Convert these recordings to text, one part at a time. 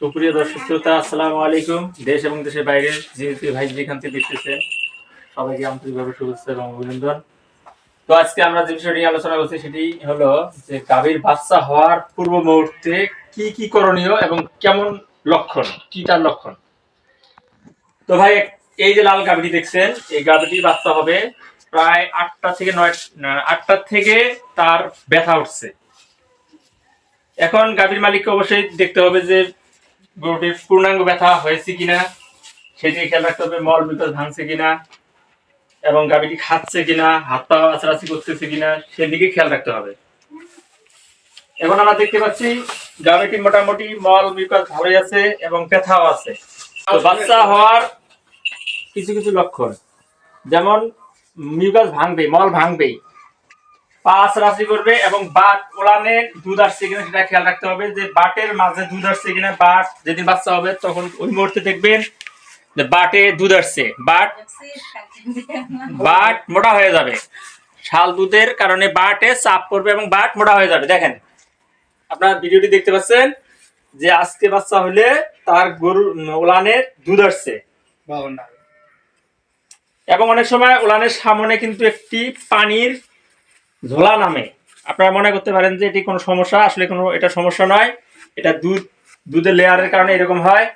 সুপ্রিয় দর্শক শ্রোতা, আসসালামু আলাইকুম। দেশ এবং দেশের বাইরে যেহেতু ভাই যেখান থেকে দেখতেছেন সবাইকে আন্তরিকভাবে শুভেচ্ছা এবং অভিনন্দন। তো আজকে আমরা যে বিষয়টি আলোচনা করছি, সেটি হলো যে গাভীর বাচ্চা হওয়ার পূর্ব মুহূর্তে কি কি করণীয় এবং কেমন লক্ষণ কি তার লক্ষণ? তো ভাই, এই যে লাল গাভীটি দেখছেন, এই গাভীটি বাচ্চা হবে প্রায় আটটা থেকে নয় আটটা থেকে তার ব্যথা উঠছে। এখন গাভীর মালিককে অবশ্যই দেখতে হবে যে গরুটির পূর্ণাঙ্গ ব্যথা হয়েছে কিনা সেদিকে খেয়াল রাখতে হবে, মল বিকজ ভাঙছে কিনা, এবং গাভীটি খাচ্ছে কিনা, হাত পা আছাড়াছি করতেছে কিনা সেদিকে খেয়াল রাখতে হবে। এখন আমরা দেখতে পাচ্ছি, গাভীটি মোটামুটি মল বিকজ ভালোই আছে এবং ব্যথাও আছে। বাচ্চা হওয়ার কিছু কিছু লক্ষণ, যেমন মিউকাস ভাঙবে মল ভাঙবেই। পাঁচ রাশি করবে এবং বাট ওলানে দুধ আসছে কিনা সেটা খেয়াল রাখতে হবে যে বাটের মাঝে দুধ আসছে কিনা বাট যেদিন বাচ্চা হবে তখন ওই মুহূর্তে দেখবেন যে বাটে দুধ আসছে। বাট বাট মোটা হয়ে যাবে। শাল দুধের কারণে বাটে চাপ পড়বে এবং বাট মোটা হয়ে যাবে। দেখেন আপনার ভিডিওটি দেখতে পাচ্ছেন যে আজকে বাচ্চা হলে তার গরু ওলানের দুধ আসছে। এবং অনেক সময় ওলানের সামনে কিন্তু একটি পানির ঝোলা নামে। আপনারা মনে করতে পারেন যে এটি কোনো সমস্যা, আসলে কোনো এটা সমস্যা নয়। এটা দুধ, দুধের লেয়ারের কারণে এরকম হয়।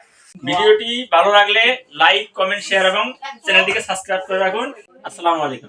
ভিডিওটি ভালো লাগলে লাইক, কমেন্ট, শেয়ার এবং চ্যানেলটিকে সাবস্ক্রাইব করে রাখুন। আসসালামু আলাইকুম।